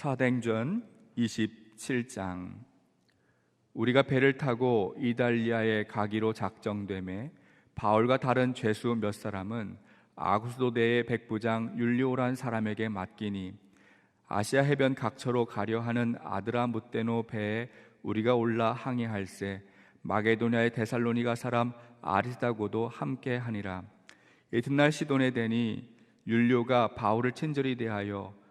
사도행전 27장. 우리가 배를 타고 이달리아에 가기로 작정됨에 바울과 다른 죄수 몇 사람은 아구스도 내의 백부장 율리오란 사람에게 맡기니 아시아 해변 각처로 가려 하는 아드라 무테노 배에 우리가 올라 항해할세 마게도냐의 데살로니가 사람 아리스다고도 함께 하니라. 이튿날 시돈에 대니 율리오가 바울을 친절히 대하여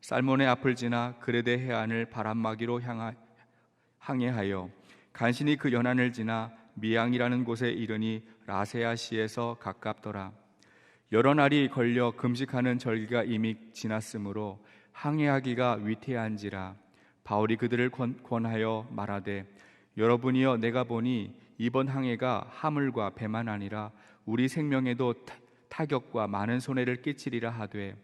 살몬의 앞을 지나 그레데 해안을 바람막이로 향하, 항해하여 간신히 그 연안을 지나 미양이라는 곳에 이르니 라세아시에서 가깝더라. 여러 날이 걸려 금식하는 절기가 이미 지났으므로 항해하기가 위태한지라 바울이 그들을 권, 권하여 말하되 여러분이여 내가 보니 이번 항해가 하물과 배만 아니라 우리 생명에도 타- 타격과 많은 손해를 끼치리라 하되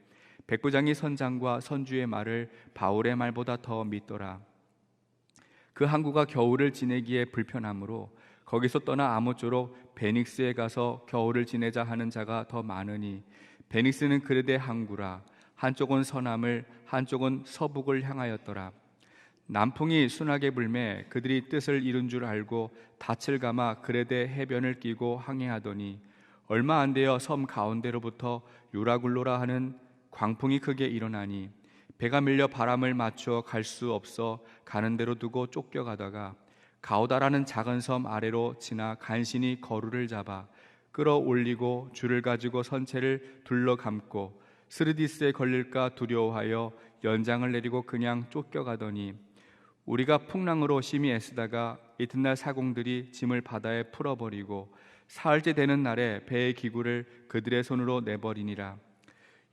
백부장이 선장과 선주의 말을 바울의 말보다 더 믿더라. 그 항구가 겨울을 지내기에 불편하므로 거기서 떠나 아무쪼록 베닉스에 가서 겨울을 지내자 하는 자가 더 많으니 베닉스는 그르데 항구라. 한쪽은 서남을 한쪽은 서북을 향하였더라. 남풍이 순하게 불매 그들이 뜻을 이룬 줄 알고 닻을 감아 그레데 해변을 끼고 항해하더니 얼마 안 되어 섬 가운데로부터 유라굴로라 하는 광풍이 크게 일어나니 배가 밀려 바람을 맞추어 갈수 없어 가는 대로 두고 쫓겨가다가 가오다라는 작은 섬 아래로 지나 간신히 거루를 잡아 끌어올리고 줄을 가지고 선체를 둘러 감고 스르디스에 걸릴까 두려워하여 연장을 내리고 그냥 쫓겨가더니 우리가 풍랑으로 심히 애쓰다가 이튿날 사공들이 짐을 바다에 풀어버리고 사흘째 되는 날에 배의 기구를 그들의 손으로 내버리니라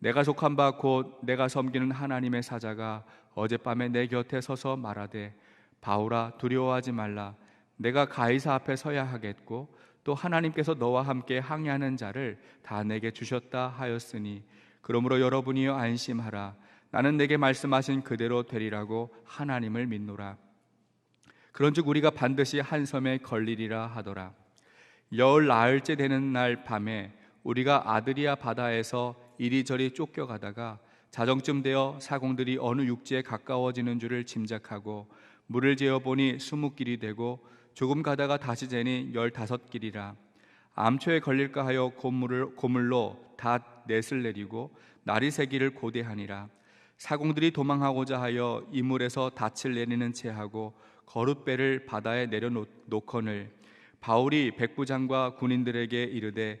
내가 속한 바 곧 내가 섬기는 하나님의 사자가 어젯밤에 내 곁에 서서 말하되 바울아 두려워하지 말라. 내가 가이사 앞에 서야 하겠고 또 하나님께서 너와 함께 항해하는 자를 다 내게 주셨다 하였으니 그러므로 여러분이여 안심하라. 나는 내게 말씀하신 그대로 되리라고 하나님을 믿노라. 그런즉 우리가 반드시 한 섬에 걸리리라 하더라. 열 나흘째 되는 날 밤에 우리가 아드리아 바다에서 이리저리 쫓겨가다가 자정쯤 되어 사공들이 어느 육지에 가까워지는 줄을 짐작하고 물을 재어 보니 스무 길이 되고 조금 가다가 다시 재니 열다섯 길이라. 암초에 걸릴까 하여 고물을, 고물로 다 넷을 내리고 날이 새기를 고대하니라. 사공들이 도망하고자 하여 이물에서 닻을 내리는 채 하고 거룻배를 바다에 내려놓거늘 바울이 백부장과 군인들에게 이르되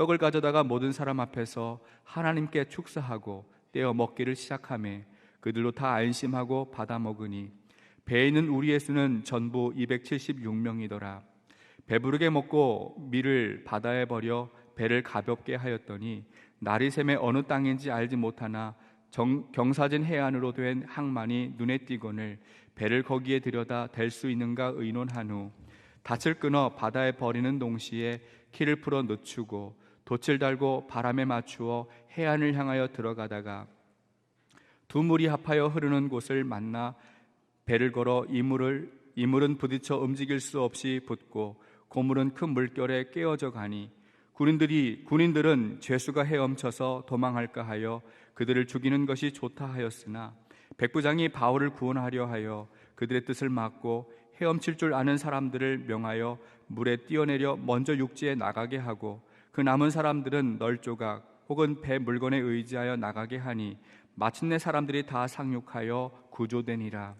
떡을 가져다가 모든 사람 앞에서 하나님께 축사하고 떼어 먹기를 시작하매 그들로 다 안심하고 받아 먹으니 배에 있는 우리의 수는 전부 276명이더라. 배부르게 먹고 밀을 바다에 버려 배를 가볍게 하였더니 날이 샘에 어느 땅인지 알지 못하나 정, 경사진 해안으로 된 항만이 눈에 띄거늘 배를 거기에 들여다 댈 수 있는가 의논한 후 닻을 끊어 바다에 버리는 동시에 키를 풀어 늦추고 돛을 달고 바람에 맞추어 해안을 향하여 들어가다가 두 물이 합하여 흐르는 곳을 만나 배를 걸어 이물을 이물은 부딪혀 움직일 수 없이 붙고 고물은 큰 물결에 깨어져 가니 군인들이 군인들은 죄수가 헤엄쳐서 도망할까 하여 그들을 죽이는 것이 좋다 하였으나 백부장이 바울을 구원하려 하여 그들의 뜻을 막고 헤엄칠 줄 아는 사람들을 명하여 물에 뛰어내려 먼저 육지에 나가게 하고 그 남은 사람들은 널 조각 혹은 배 물건에 의지하여 나가게 하니 마침내 사람들이 다 상륙하여 구조되니라.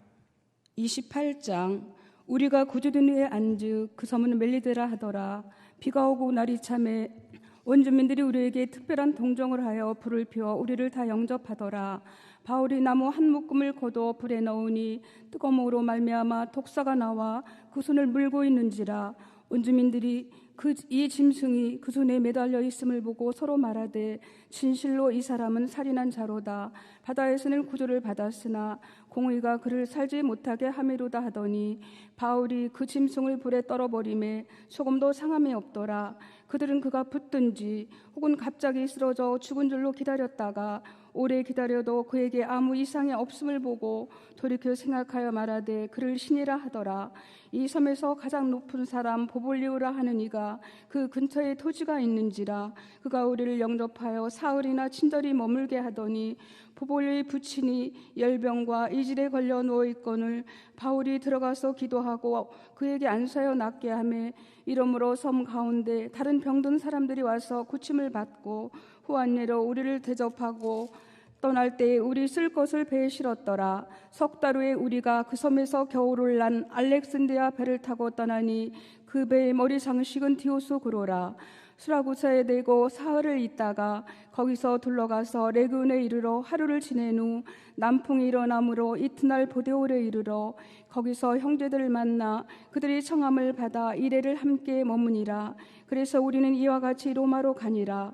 28장 우리가 구조된 후에 안즉 그 섬은 멜리데라 하더라. 비가 오고 날이 참에 원주민들이 우리에게 특별한 동정을 하여 불을 피워 우리를 다 영접하더라. 바울이 나무 한 묶음을 거둬 불에 넣으니 뜨거움으로 말미암아 독사가 나와 그 손을 물고 있는지라. 원주민들이 그 이 짐승이 그 손에 매달려 있음을 보고 서로 말하되 진실로 이 사람은 살인한 자로다. 바다에서는 구조를 받았으나 공의가 그를 살지 못하게 함이로다 하더니 바울이 그 짐승을 불에 떨어버림에 조금도 상함이 없더라. 그들은 그가 붙든지 혹은 갑자기 쓰러져 죽은 줄로 기다렸다가 오래 기다려도 그에게 아무 이상이 없음을 보고 돌이켜 생각하여 말하되 그를 신이라 하더라. 이 섬에서 가장 높은 사람 보볼리오라 하는 이가 그 근처에 토지가 있는지라 그가 우리를 영접하여 사흘이나 친절히 머물게 하더니 보볼리오의 부친이 열병과 이질에 걸려 누워 있거늘 바울이 들어가서 기도하고 그에게 안수하여 낫게 하매 이러므로 섬 가운데 다른 병든 사람들이 와서 고침을 받고 후한례로 우리를 대접하고 떠날 때에 우리 쓸 것을 배에 실었더라. 석 달 후에 우리가 그 섬에서 겨울을 난 알렉산드리아 배를 타고 떠나니 그 배의 머리 장식은 디오소 그로라. 수라구사에 내고 사흘을 있다가 거기서 둘러가서 레군에 이르러 하루를 지낸 후 남풍이 일어나므로 이튿날 보데올에 이르러 거기서 형제들을 만나 그들이 청함을 받아 이래를 함께 머무니라. 그래서 우리는 이와 같이 로마로 가니라.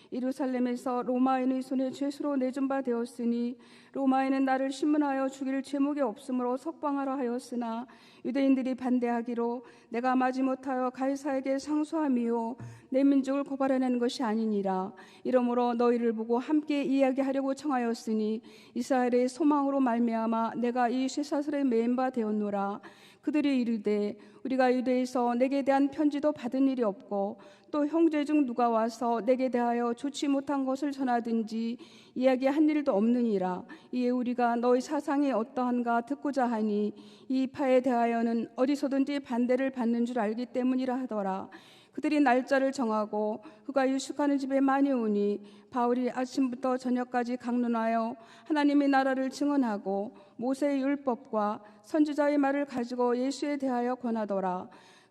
예루살렘에서 로마인의 손에 죄수로 내준 바 되었으니 로마인은 나를 신문하여 죽일 제목이 없으므로 석방하라 하였으나 유대인들이 반대하기로 내가 마지 못하여 가이사에게 상소함이요 내 민족을 고발해낸 것이 아니니라. 이러므로 너희를 보고 함께 이야기하려고 청하였으니 이스라엘의 소망으로 말미암아 내가 이 쇠사슬에 매인 바 되었노라 그들이 이르되 우리가 유대에서 내게 대한 편지도 받은 일이 없고 또 형제 중 누가 와서 내게 대하여 좋지 못한 것을 전하든지 이야기한 일도 없느니라. 이에 우리가 너희 사상이 어떠한가 듣고자 하니 이 파에 대하여는 어디서든지 반대를 받는 줄 알기 때문이라 하더라 그들이 날짜를 정하고 그가 유숙하는 집에 많이 오니 바울이 아침부터 저녁까지 강론하여 하나님의 나라를 증언하고 모세의 율법과 선지자의 말을 가지고 예수에 대하여 권하더라.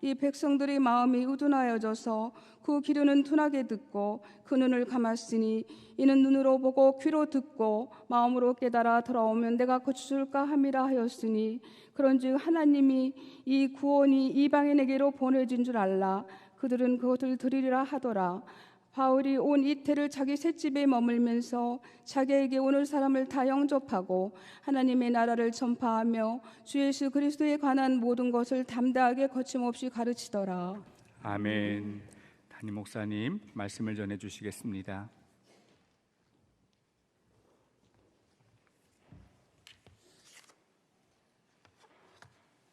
이 백성들의 마음이 우둔하여져서 그 귀로는 둔하게 듣고 그 눈을 감았으니 이는 눈으로 보고 귀로 듣고 마음으로 깨달아 돌아오면 내가 고쳐줄까 함이라 하였으니 그런즉 하나님이 이 구원이 이방인에게로 보내진 줄 알라 그들은 그것을 드리리라 하더라 바울이 온 이태를 자기 셋집에 머물면서 자기에게 오는 사람을 다 영접하고 하나님의 나라를 전파하며 주 예수 그리스도에 관한 모든 것을 담대하게 거침없이 가르치더라. 아멘. 담임 목사님 말씀을 전해 주시겠습니다.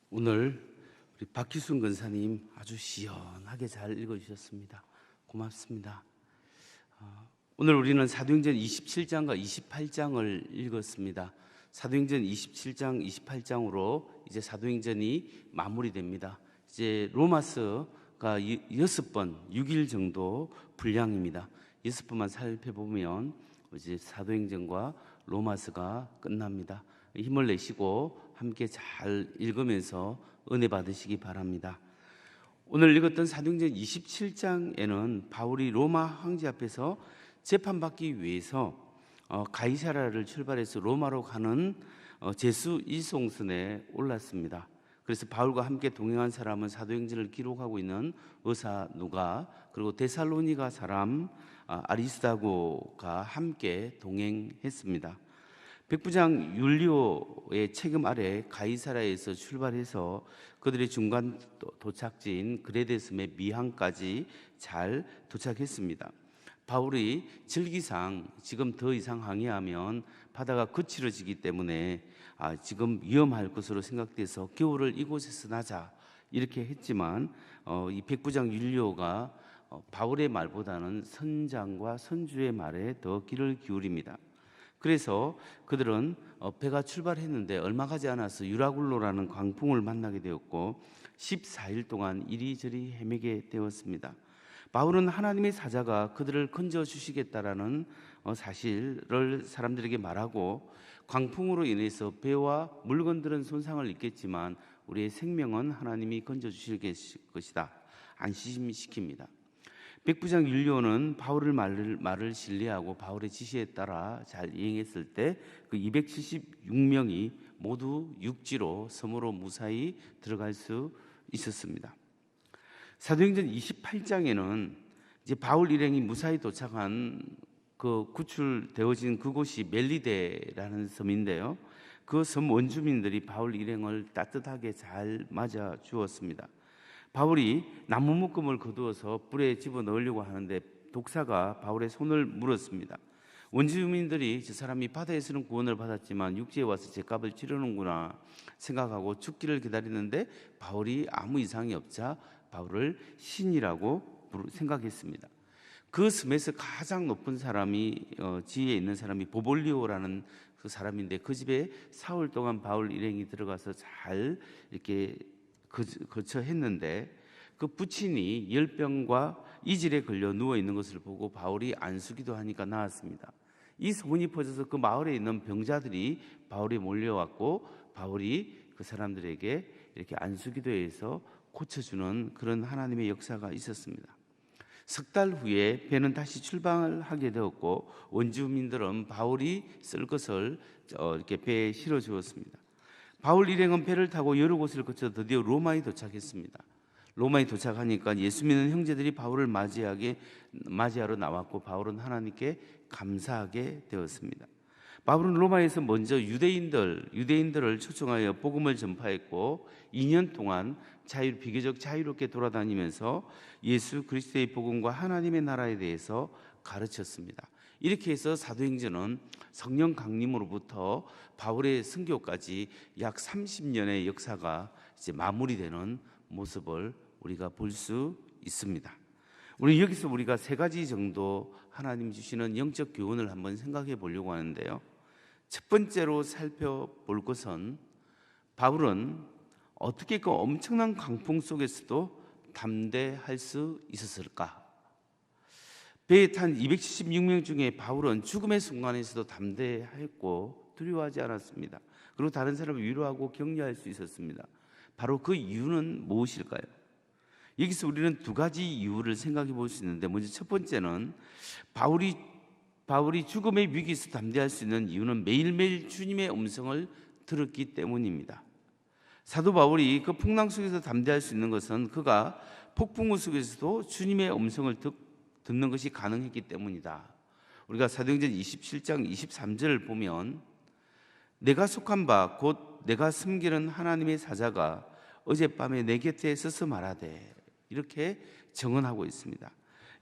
오늘 우리 박기순 권사님 아주 시원하게 잘 읽어 주셨습니다. 고맙습니다. 어, 오늘 우리는 사도행전 27장과 28장을 읽었습니다. 사도행전 27장, 28장으로 이제 사도행전이 마무리됩니다. 이제 로마서가 이- 여섯 번, 6일 정도 분량입니다. 여섯 번만 살펴보면 이제 사도행전과 로마서가 끝납니다. 힘을 내시고 함께 잘 읽으면서 은혜 받으시기 바랍니다. 오늘 읽었던 사도행전 27장에는 바울이 로마 황제 앞에서 재판받기 위해서 어, 가이사라를 출발해서 로마로 가는 어, 제수 이송선에 올랐습니다. 그래서 바울과 함께 동행한 사람은 사도행전을 기록하고 있는 의사 누가 그리고 데살로니가 사람 아, 아리스다고가 함께 동행했습니다. 백부장 율리오의 책임 아래 가이사라에서 출발해서 그들의 중간 도- 도착지인 그레데스의 미항까지 잘 도착했습니다. 바울이 질기상 지금 더 이상 항해하면 바다가 거칠어지기 때문에 아, 지금 위험할 것으로 생각돼서 겨울을 이곳에서 나자 이렇게 했지만 어, 이 백부장 율리오가 어, 바울의 말보다는 선장과 선주의 말에 더 귀를 기울입니다. 그래서 그들은 어, 배가 출발했는데 얼마 가지 않아서 유라굴로라는 광풍을 만나게 되었고 14일 동안 이리저리 헤매게 되었습니다. 바울은 하나님의 사자가 그들을 건져 주시겠다라는 어, 사실을 사람들에게 말하고 광풍으로 인해서 배와 물건들은 손상을 입겠지만 우리의 생명은 하나님이 건져 주실 것이다. 안심시킵니다. 백부장 율리오는 바울의 말을, 말을 신뢰하고 바울의 지시에 따라 잘 이행했을 때 그 276명이 모두 육지로 섬으로 무사히 들어갈 수 있었습니다. 사도행전 28장에는 이제 바울 일행이 무사히 도착한 그 구출되어진 그곳이 멜리데라는 섬인데요. 그 섬 원주민들이 바울 일행을 따뜻하게 잘 맞아 주었습니다. 바울이 나무 묶음을 거두어서 불에 집어 넣으려고 하는데 독사가 바울의 손을 물었습니다. 원주민들이 저 사람이 바다에서는 구원을 받았지만 육지에 와서 죄값을 치르는구나 생각하고 죽기를 기다리는데 바울이 아무 이상이 없자 바울을 신이라고 생각했습니다. 그 섬에서 가장 높은 사람이 어, 지위에 있는 사람이 보볼리오라는 그 사람인데 그 집에 사흘 동안 바울 일행이 들어가서 잘 이렇게 거- 거쳐 했는데 그 부친이 열병과 이질에 걸려 누워 있는 것을 보고 바울이 안수기도 하니까 나았습니다. 이 소문이 퍼져서 그 마을에 있는 병자들이 바울이 몰려왔고 바울이 그 사람들에게 이렇게 안수기도해서 고쳐주는 그런 하나님의 역사가 있었습니다. 석 달 후에 배는 다시 출발하게 되었고 원주민들은 바울이 쓸 것을 어, 이렇게 배에 실어 주었습니다. 바울 일행은 배를 타고 여러 곳을 거쳐 드디어 로마에 도착했습니다. 로마에 도착하니까 예수 믿는 형제들이 바울을 맞이하게 맞이하러 나왔고 바울은 하나님께 감사하게 되었습니다. 바울은 로마에서 먼저 유대인들 유대인들을 초청하여 복음을 전파했고 2년 동안 자유 비교적 자유롭게 돌아다니면서 예수 그리스도의 복음과 하나님의 나라에 대해서 가르쳤습니다. 이렇게 해서 사도행전은 성령 강림으로부터 바울의 선교까지 약 30년의 역사가 이제 마무리되는 모습을 우리가 볼 수 있습니다. 우리 여기서 우리가 세 가지 정도 하나님 주시는 영적 교훈을 한번 생각해 보려고 하는데요. 첫 번째로 살펴볼 것은 바울은 어떻게 그 엄청난 강풍 속에서도 담대할 수 있었을까? 배에 탄 276명 중에 바울은 죽음의 순간에서도 담대했고 두려워하지 않았습니다. 그리고 다른 사람을 위로하고 격려할 수 있었습니다. 바로 그 이유는 무엇일까요? 여기서 우리는 두 가지 이유를 생각해 볼 수 있는데 먼저 첫 번째는 바울이 바울이 죽음의 위기에서 담대할 수 있는 이유는 매일매일 주님의 음성을 들었기 때문입니다. 사도 바울이 그 풍랑 속에서 담대할 수 있는 것은 그가 폭풍우 속에서도 주님의 음성을 듣, 듣는 것이 가능했기 때문이다. 우리가 사도행전 27장 23절을 보면 내가 속한 바 곧 내가 섬기는 하나님의 사자가 어젯밤에 내 곁에 서서 말하되 이렇게 정언하고 있습니다.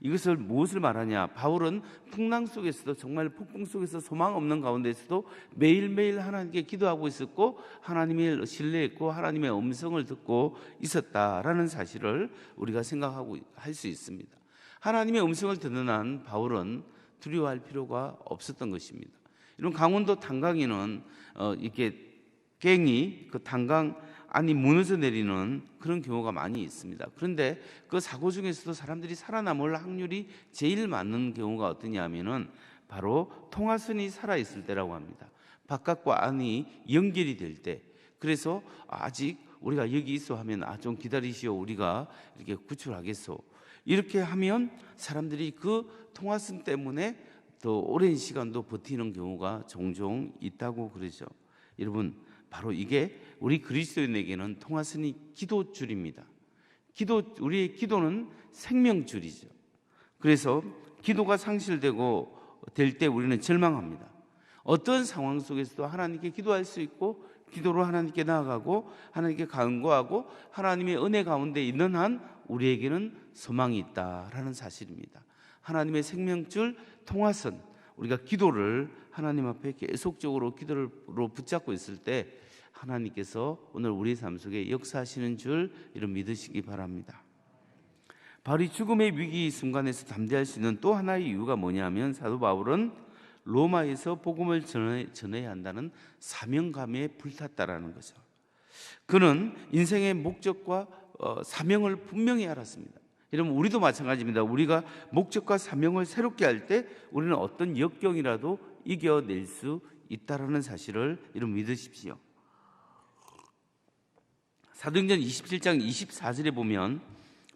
이것을 무엇을 말하냐? 바울은 풍랑 속에서도 정말 폭풍 속에서 소망 없는 가운데서도 매일매일 하나님께 기도하고 있었고 하나님을 신뢰했고 하나님의 음성을 듣고 있었다라는 사실을 우리가 생각하고 할 수 있습니다. 하나님의 음성을 듣는 한 바울은 두려워할 필요가 없었던 것입니다. 이런 강원도 탄강에는 어, 이렇게 갱이 그 탄강 안이 무너져 내리는 그런 경우가 많이 있습니다. 그런데 그 사고 중에서도 사람들이 살아남을 확률이 제일 많은 경우가 어떠냐면은 바로 통화선이 살아 있을 때라고 합니다. 바깥과 안이 연결이 될 때 그래서 아직 우리가 여기 있어 하면 아 좀 기다리시오 우리가 이렇게 구출하겠소 이렇게 하면 사람들이 그 통화선 때문에 더 오랜 시간도 버티는 경우가 종종 있다고 그러죠. 여러분 바로 이게 우리 그리스도인에게는 통화선이 기도줄입니다. 기도 우리의 기도는 생명줄이죠. 그래서 기도가 상실되고 될 때 우리는 절망합니다. 어떤 상황 속에서도 하나님께 기도할 수 있고 기도로 하나님께 나아가고 하나님께 간구하고 하나님의 은혜 가운데 있는 한 우리에게는 소망이 있다라는 사실입니다. 하나님의 생명줄 통화선 우리가 기도를 하나님 앞에 계속적으로 기도로 붙잡고 있을 때 하나님께서 오늘 우리 삶 속에 역사하시는 줄 이런 믿으시기 바랍니다. 바로 이 죽음의 위기 순간에서 담대할 수 있는 또 하나의 이유가 뭐냐면 사도 바울은 로마에서 복음을 전해, 전해야 한다는 사명감에 불탔다라는 거죠. 그는 인생의 목적과 어, 사명을 분명히 알았습니다. 여러분 우리도 마찬가지입니다. 우리가 목적과 사명을 새롭게 할 때 우리는 어떤 역경이라도 이겨낼 수 있다라는 사실을 여러분 믿으십시오. 사도행전 27장 24절에 보면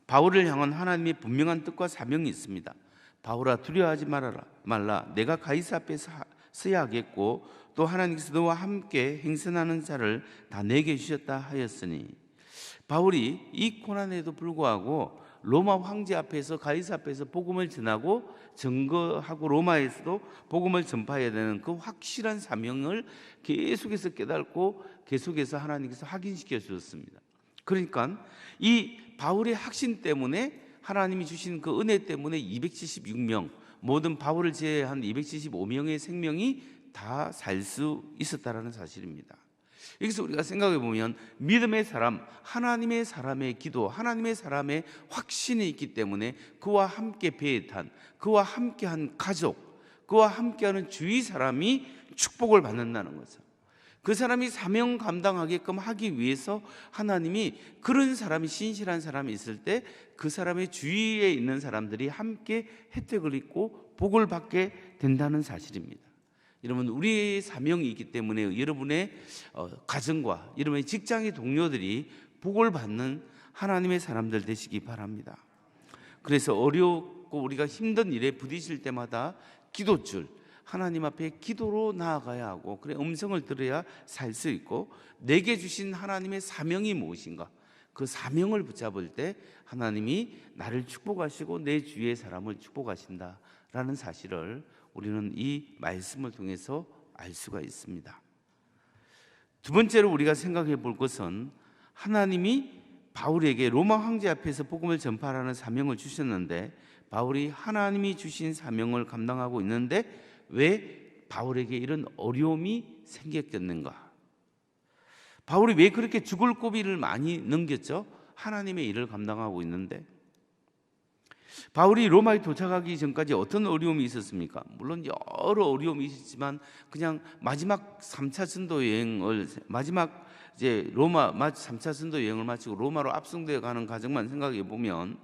바울을 향한 하나님의 분명한 뜻과 사명이 있습니다. 바울아 두려워하지 말아라 말라 내가 가이사 앞에서 하- 서야 하겠고 또 하나님께서 너와 함께 행선하는 자를 다 내게 주셨다 하였으니 바울이 이 고난에도 불구하고 로마 황제 앞에서 가이사 앞에서 복음을 전하고 증거하고 로마에서도 복음을 전파해야 되는 그 확실한 사명을 계속해서 깨닫고 계속해서 하나님께서 확인시켜 주셨습니다. 그러니까 이 바울의 확신 때문에 하나님이 주신 그 은혜 때문에 276명 모든 바울을 제외한 275명의 생명이 다 살 수 있었다라는 사실입니다. 여기서 우리가 생각해 보면 믿음의 사람, 하나님의 사람의 기도, 하나님의 사람의 확신이 있기 때문에 그와 함께 배에 탄, 그와 함께 한 가족, 그와 함께 하는 주위 사람이 축복을 받는다는 거죠. 그 사람이 사명 감당하게끔 하기 위해서 하나님이 그런 사람이 신실한 사람이 있을 때 그 사람의 주위에 있는 사람들이 함께 혜택을 입고 복을 받게 된다는 사실입니다. 여러분 우리의 사명이 있기 때문에 여러분의 어, 가정과 여러분의 직장의 동료들이 복을 받는 하나님의 사람들 되시기 바랍니다. 그래서 어렵고 우리가 힘든 일에 부딪힐 때마다 기도줄 하나님 앞에 기도로 나아가야 하고 그래 음성을 들어야 살 수 있고 내게 주신 하나님의 사명이 무엇인가 그 사명을 붙잡을 때 하나님이 나를 축복하시고 내 주위의 사람을 축복하신다라는 사실을 우리는 이 말씀을 통해서 알 수가 있습니다. 두 번째로 우리가 생각해 볼 것은 하나님이 바울에게 로마 황제 앞에서 복음을 전파하라는 사명을 주셨는데 바울이 하나님이 주신 사명을 감당하고 있는데 왜 바울에게 이런 어려움이 생겼겠는가? 바울이 왜 그렇게 죽을 고비를 많이 넘겼죠? 하나님의 일을 감당하고 있는데 바울이 로마에 도착하기 전까지 어떤 어려움이 있었습니까? 물론 여러 어려움이 있었지만 그냥 마지막 3차 전도 여행을 마지막 이제 로마 3차 전도 여행을 마치고 로마로 압송되어 가는 과정만 생각해 보면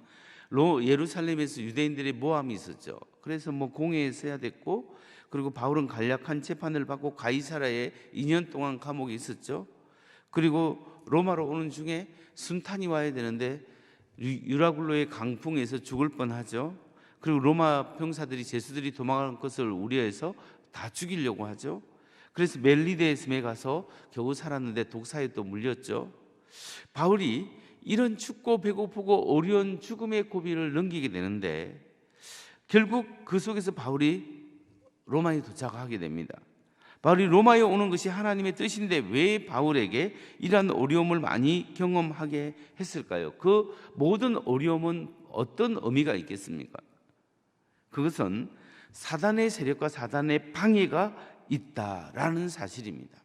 로 예루살렘에서 유대인들의 모함이 있었죠. 그래서 뭐 공회에 서야 됐고 그리고 바울은 간략한 재판을 받고 가이사라에 2년 동안 감옥에 있었죠. 그리고 로마로 오는 중에 순탄이 와야 되는데 유- 유라굴로의 강풍에서 죽을 뻔하죠. 그리고 로마 병사들이 제수들이 도망갈 것을 우려해서 다 죽이려고 하죠. 그래서 멜리데의 섬에 가서 겨우 살았는데 독사에 또 물렸죠. 바울이 이런 춥고 배고프고 어려운 죽음의 고비를 넘기게 되는데 결국 그 속에서 바울이 로마에 도착하게 됩니다. 바울이 로마에 오는 것이 하나님의 뜻인데 왜 바울에게 이러한 어려움을 많이 경험하게 했을까요? 그 모든 어려움은 어떤 의미가 있겠습니까? 그것은 사단의 세력과 사단의 방해가 있다라는 사실입니다.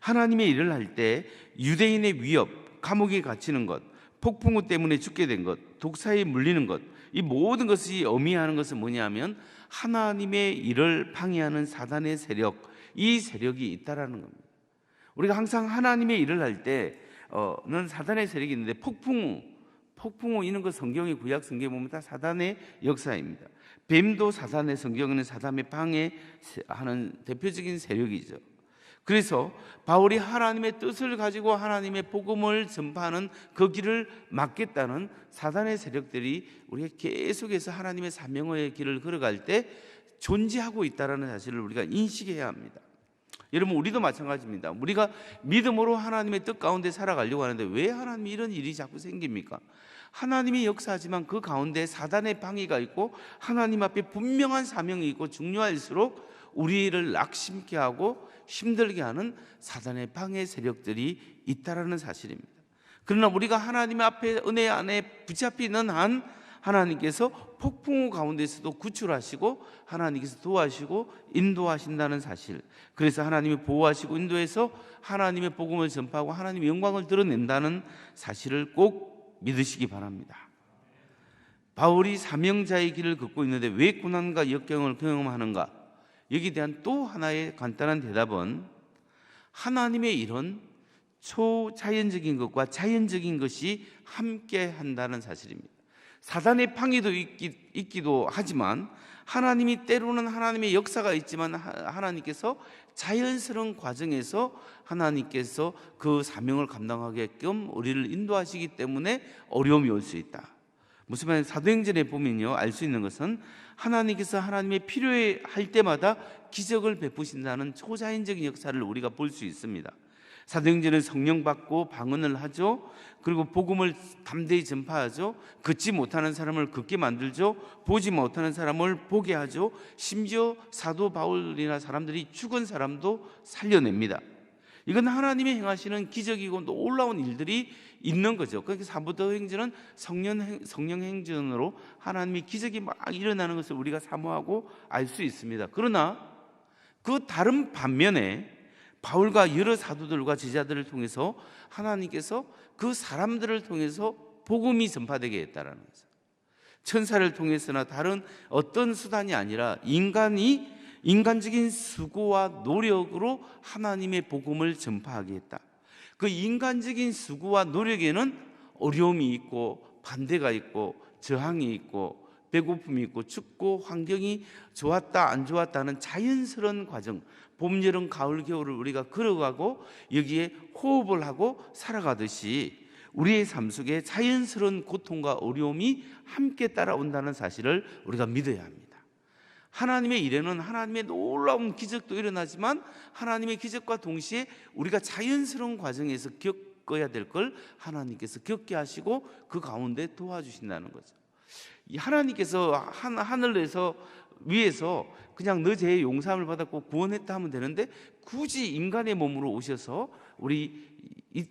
하나님의 일을 할 때 유대인의 위협, 감옥에 갇히는 것, 폭풍우 때문에 죽게 된 것, 독사에 물리는 것, 이 모든 것이 의미하는 것은 뭐냐면 하나님의 일을 방해하는 사단의 세력, 이 세력이 있다라는 겁니다. 우리가 항상 하나님의 일을 할 때는 사단의 세력이 있는데 폭풍우, 폭풍우 이런 거 성경의 구약 성경에 보면 다 사단의 역사입니다. 뱀도 사단의 성경에는 사단의 방해하는 대표적인 세력이죠. 그래서 바울이 하나님의 뜻을 가지고 하나님의 복음을 전파하는 그 길을 막겠다는 사단의 세력들이 우리가 계속해서 하나님의 사명의 길을 걸어갈 때 존재하고 있다라는 사실을 우리가 인식해야 합니다. 여러분 우리도 마찬가지입니다. 우리가 믿음으로 하나님의 뜻 가운데 살아가려고 하는데 왜 하나님이 이런 일이 자꾸 생깁니까? 하나님이 역사하지만 그 가운데 사단의 방해가 있고 하나님 앞에 분명한 사명이 있고 중요할수록 우리를 낙심케 하고 힘들게 하는 사단의 방해 세력들이 있다라는 사실입니다. 그러나 우리가 하나님 앞에 은혜 안에 붙잡히는 한 하나님께서 폭풍우 가운데서도 구출하시고 하나님께서 도와시고 인도하신다는 사실. 그래서 하나님이 보호하시고 인도해서 하나님의 복음을 전파하고 하나님의 영광을 드러낸다는 사실을 꼭 믿으시기 바랍니다. 바울이 사명자의 길을 걷고 있는데 왜 고난과 역경을 경험하는가? 여기에 대한 또 하나의 간단한 대답은 하나님의 일은 초자연적인 것과 자연적인 것이 함께 한다는 사실입니다. 사단의 방해도 있기, 있기 도 하지만 하나님이 때로는 하나님의 역사가 있지만 하- 하나님께서 자연스러운 과정에서 하나님께서 그 사명을 감당하게끔 우리를 인도하시기 때문에 어려움이 올 수 있다. 무슨 말이냐 사도행전에 보면요 알 수 있는 것은 하나님께서 하나님의 필요할 때마다 기적을 베푸신다는 초자연적인 역사를 우리가 볼 수 있습니다. 사도행전은 성령 받고 방언을 하죠. 그리고 복음을 담대히 전파하죠. 걷지 못하는 사람을 걷게 만들죠. 보지 못하는 사람을 보게 하죠. 심지어 사도 바울이나 사람들이 죽은 사람도 살려냅니다. 이건 하나님이 행하시는 기적이고 놀라운 일들이 있는 거죠. 그러니까 사도행전은 성령 행- 성령 행전으로 하나님이 기적이 막 일어나는 것을 우리가 사모하고 알 수 있습니다. 그러나 그 다른 반면에 바울과 여러 사도들과 제자들을 통해서 하나님께서 그 사람들을 통해서 복음이 전파되게 했다라는 거죠. 천사를 통해서나 다른 어떤 수단이 아니라 인간이 인간적인 수고와 노력으로 하나님의 복음을 전파하게 했다. 그 인간적인 수고와 노력에는 어려움이 있고 반대가 있고 저항이 있고 배고픔이 있고 춥고 환경이 좋았다 안 좋았다는 자연스러운 과정 봄 여름 가을 겨울을 우리가 걸어가고 여기에 호흡을 하고 살아가듯이 우리의 삶 속에 자연스러운 고통과 어려움이 함께 따라온다는 사실을 우리가 믿어야 합니다. 하나님의 일에는 하나님의 놀라운 기적도 일어나지만 하나님의 기적과 동시에 우리가 자연스러운 과정에서 겪어야 될 걸 하나님께서 겪게 하시고 그 가운데 도와주신다는 거죠. 이 하나님께서 한 하늘에서 위에서 그냥 너 죄의 용서함을 받았고 구원했다 하면 되는데 굳이 인간의 몸으로 오셔서 우리 이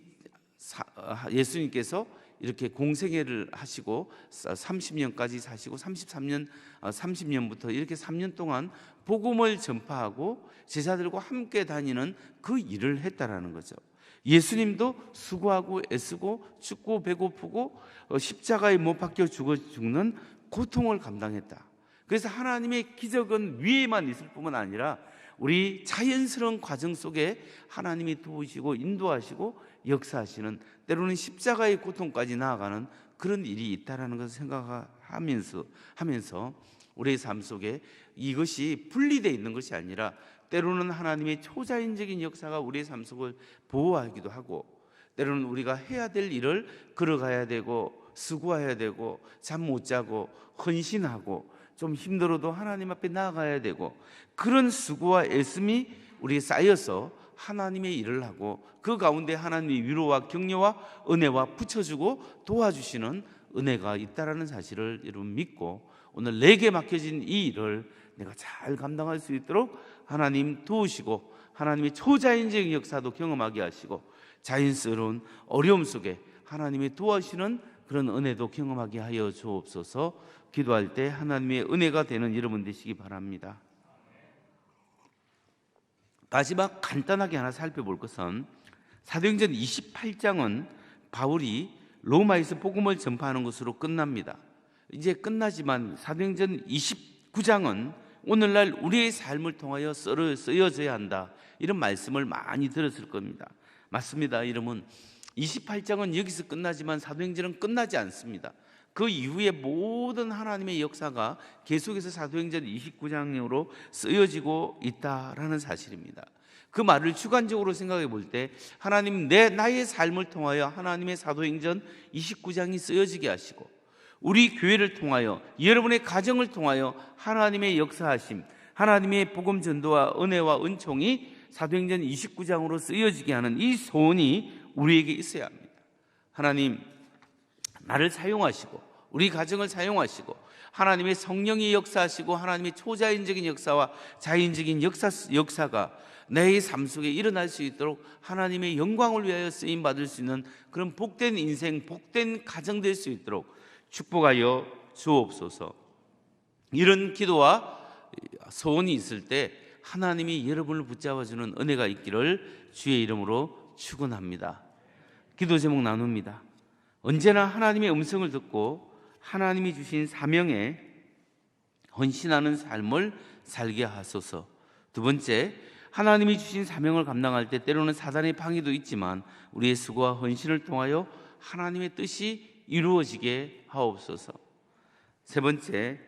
사- 아, 예수님께서 이렇게 공생애를 하시고 30년까지 사시고 33년 30년부터 이렇게 3년 동안 복음을 전파하고 제자들과 함께 다니는 그 일을 했다라는 거죠. 예수님도 수고하고 애쓰고 춥고 배고프고 어, 십자가에 못 박혀 죽어 죽는 고통을 감당했다. 그래서 하나님의 기적은 위에만 있을 뿐만 아니라 우리 자연스러운 과정 속에 하나님이 도우시고 인도하시고 역사하시는 때로는 십자가의 고통까지 나아가는 그런 일이 있다라는 것을 생각하면서 하면서 우리의 삶 속에 이것이 분리되어 있는 것이 아니라 때로는 하나님의 초자연적인 역사가 우리의 삶 속을 보호하기도 하고 때로는 우리가 해야 될 일을 걸어가야 되고 수고해야 되고 잠 못 자고 헌신하고 좀 힘들어도 하나님 앞에 나아가야 되고 그런 수고와 애씀이 우리에 쌓여서 하나님의 일을 하고 그 가운데 하나님의 위로와 격려와 은혜와 붙여주고 도와주시는 은혜가 있다라는 사실을 여러분 믿고 오늘 내게 맡겨진 이 일을 내가 잘 감당할 수 있도록 하나님 도우시고 하나님의 초자연적인 역사도 경험하게 하시고 자연스러운 어려움 속에 하나님의 도와주시는 그런 은혜도 경험하게 하여 주옵소서 기도할 때 하나님의 은혜가 되는 여러분 되시기 바랍니다. 마지막 간단하게 하나 살펴볼 것은 사도행전 28장은 바울이 로마에서 복음을 전파하는 것으로 끝납니다. 이제 끝나지만 사도행전 29장은 오늘날 우리의 삶을 통하여 쓰여- 쓰여져야 한다. 이런 말씀을 많이 들었을 겁니다. 맞습니다. 여러분 28장은 여기서 끝나지만 사도행전은 끝나지 않습니다. 그 이후에 모든 하나님의 역사가 계속해서 사도행전 29장으로 쓰여지고 있다라는 사실입니다. 그 말을 주관적으로 생각해 볼 때 하나님 내 나의 삶을 통하여 하나님의 사도행전 29장이 쓰여지게 하시고 우리 교회를 통하여 여러분의 가정을 통하여 하나님의 역사하심, 하나님의 복음 전도와 은혜와 은총이 사도행전 29장으로 쓰여지게 하는 이 소원이 우리에게 있어야 합니다. 하나님 나를 사용하시고 우리 가정을 사용하시고 하나님의 성령이 역사하시고 하나님의 초자연적인 역사와 자연적인 역사, 역사가 내 삶 속에 일어날 수 있도록 하나님의 영광을 위하여 쓰임 받을 수 있는 그런 복된 인생, 복된 가정 될 수 있도록 축복하여 주옵소서. 이런 기도와 소원이 있을 때 하나님이 여러분을 붙잡아 주는 은혜가 있기를 주의 이름으로 축원합니다. 기도 제목 나눕니다. 언제나 하나님의 음성을 듣고 하나님이 주신 사명에 헌신하는 삶을 살게 하소서. 두 번째, 하나님이 주신 사명을 감당할 때 때로는 사단의 방해도 있지만 우리의 수고와 헌신을 통하여 하나님의 뜻이 이루어지게 하옵소서. 세 번째,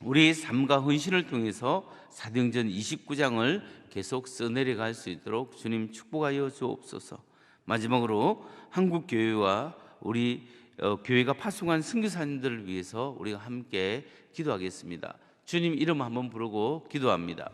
우리의 삶과 헌신을 통해서 사도행전 29장을 계속 써내려갈 수 있도록 주님 축복하여 주옵소서. 마지막으로 한국 교회와 우리 어, 교회가 파송한 선교사님들을 위해서 우리가 함께 기도하겠습니다. 주님 이름 한번 부르고 기도합니다.